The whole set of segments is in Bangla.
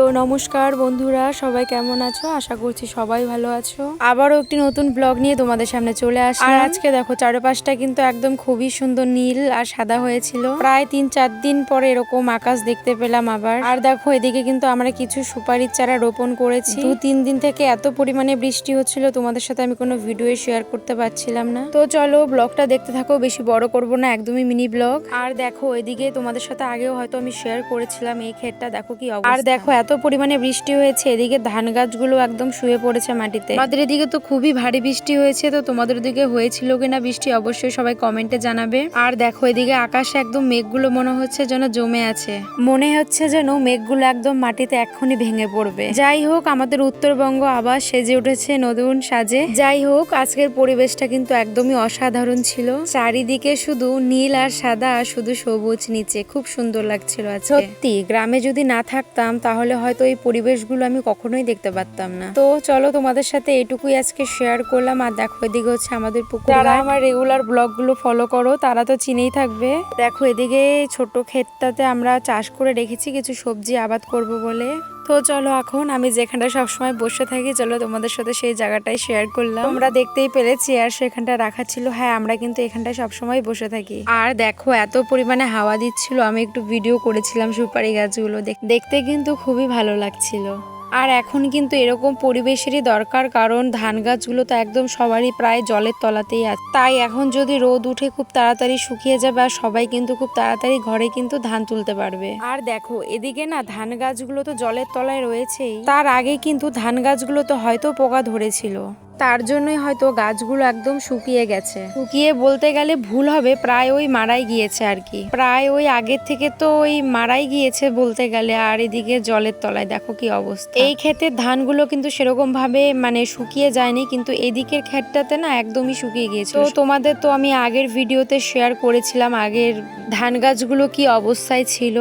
তো নমস্কার বন্ধুরা সবাই কেমন আছো? আশা করছি সবাই ভালো আছো। আবারও একটি নতুন ব্লগ নিয়ে তোমাদের সামনে চলে আসলাম। আর আজকে দেখো চারপাশটা কিন্তু একদম খুবই সুন্দর নীল আর সাদা হয়েছিল। প্রায় তিন চার দিন পরে এরকম আকাশ দেখতে পেলাম আবার। আর দেখো এদিকে কিন্তু আমরা কিছু সুপারির চারা রোপণ করেছি। দু তিন দিন থেকে এত পরিমাণে বৃষ্টি হচ্ছিল তোমাদের সাথে আমি কোনো ভিডিও শেয়ার করতে পারছিলাম না। তো চলো ব্লগটা দেখতে থাকো বেশি বড় করব না একদমই মিনি ব্লগ আর দেখো এদিকে তোমাদের সাথে আগেও হয়তো আমি শেয়ার করেছিলাম এই ক্ষেতটা দেখো কি অবস্থা। আর দেখো এত পরিমাণে বৃষ্টি হয়েছে, এদিকে ধান গাছগুলো একদম শুয়ে পড়েছে মাটিতে। আমাদের এদিকে তো খুবই ভারী বৃষ্টি হয়েছে, তো তোমাদের দিকে হয়েছিল কিনা বৃষ্টি অবশ্যই সবাই কমেন্টে জানাবে। আর দেখো এদিকে আকাশে একদম মেঘগুলো মনে হচ্ছে যেন জমে আছে। মনে হচ্ছে যেন মেঘগুলো একদম মাটিতে এক্ষুনি ভেঙে পড়বে। যাই হোক, আমাদের উত্তরবঙ্গ আবার সেজে উঠেছে নতুন সাজে। যাই হোক, আজকের পরিবেশটা কিন্তু একদমই অসাধারণ ছিল। চারিদিকে শুধু নীল আর সাদা শুধু সবুজ নিচে। খুব সুন্দর লাগছিল আজকে। সত্যি, গ্রামে যদি না থাকতাম তাহলে হয়তো এই পরিবেশগুলো আমি কখনোই দেখতে পারতাম না। তো চলো তোমাদের সাথে এটুকুই আজকে শেয়ার করলাম আর দেখো এদিকে হচ্ছে আমাদের পুকুর যারা আমার রেগুলার ব্লগগুলো ফলো করো তারা তো চিনেই থাকবে। দেখো এদিকে ছোট ক্ষেতটাতে আমরা চাষ করে রেখেছি কিছু সবজি আবাদ করব বলে। তো চলো এখন আমি যেখানটা সবসময় বসে থাকি, চলো তোমাদের সাথে সেই জায়গাটাই শেয়ার করলাম। আমরা দেখতেই পেলে চেয়ার সেখানটা রাখা ছিল। হ্যাঁ আমরা কিন্তু এখানটায় সবসময় বসে থাকি। আর দেখো, এত পরিমাণে হাওয়া দিচ্ছিল, আমি একটু ভিডিও করেছিলাম সুপারি গাছগুলো, দেখ- দেখতে কিন্তু খুবই ভালো লাগছিল। আর এখন কিন্তু এরকম পরিবেশেরই দরকার, কারণ ধান গাছগুলো তো একদম সবারই প্রায় জলের তলাতেই আছে। তাই এখন যদি রোদ উঠে খুব তাড়াতাড়ি শুকিয়ে যাবে, আর সবাই কিন্তু খুব তাড়াতাড়ি ঘরে কিন্তু ধান তুলতে পারবে। আর দেখো, এদিকে না ধান গাছগুলো তো জলের তলায় রয়েছেই, তার আগে কিন্তু ধান গাছগুলো তো হয়তো পোকা ধরেছিল। তার জন্যই হয়তো গাছগুলো একদম শুকিয়ে গেছে। শুকিয়ে বলতে গেলে ভুল হবে, প্রায় ওই মারাই গিয়েছে আর কি। প্রায় ওই আগের থেকে তো ওই মারাই গিয়েছে বলতে গেলে, আর এদিকে জলের তলায় দেখো কি অবস্থা। এই ক্ষেতের ধানগুলো কিন্তু সেরকম ভাবে মানে শুকিয়ে যায়নি, কিন্তু এদিকের ক্ষেতটাতে না একদমই শুকিয়ে গিয়েছে তো তোমাদের তো আমি আগের ভিডিওতে শেয়ার করেছিলাম আগের ধান গাছগুলো কি অবস্থায় ছিল।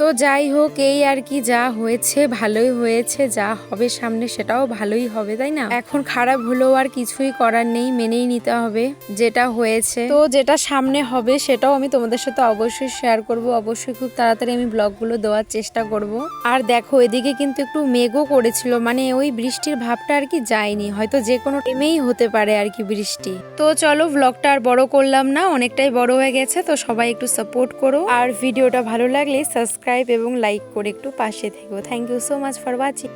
তো যাই হোক, এই আর কি যা হয়েছে, ভালোই হয়েছে, যা হবে সামনে সেটাও ভালোই হবে, তাই না? এখন খারাপ হলেও আর কিছুই করার নেই, মেনেই নিতে হবে যেটা হয়েছে। তো যেটা সামনে হবে সেটাও আমি তোমাদের সাথে অবশ্যই শেয়ার করব। অবশ্যই খুব তাড়াতাড়ি আমি ব্লগগুলো দেওয়ার চেষ্টা করব। আর দেখো, এদিকে কিন্তু একটু মেঘও করেছিল মানে ওই বৃষ্টির ভাবটা আর কি যায়নি। হয়তো যে কোনো টাইমেই হতে পারে আর কি বৃষ্টি। তো চলো ব্লগটা আর বড় করলাম না, অনেকটাই বড় হয়ে গেছে, তো সবাই একটু সাপোর্ট করো। আর ভিডিওটা ভালো লাগলে সাবস্ক্রাইব এবং লাইক করে একটু পাশে থেকো। Thank you so much for watching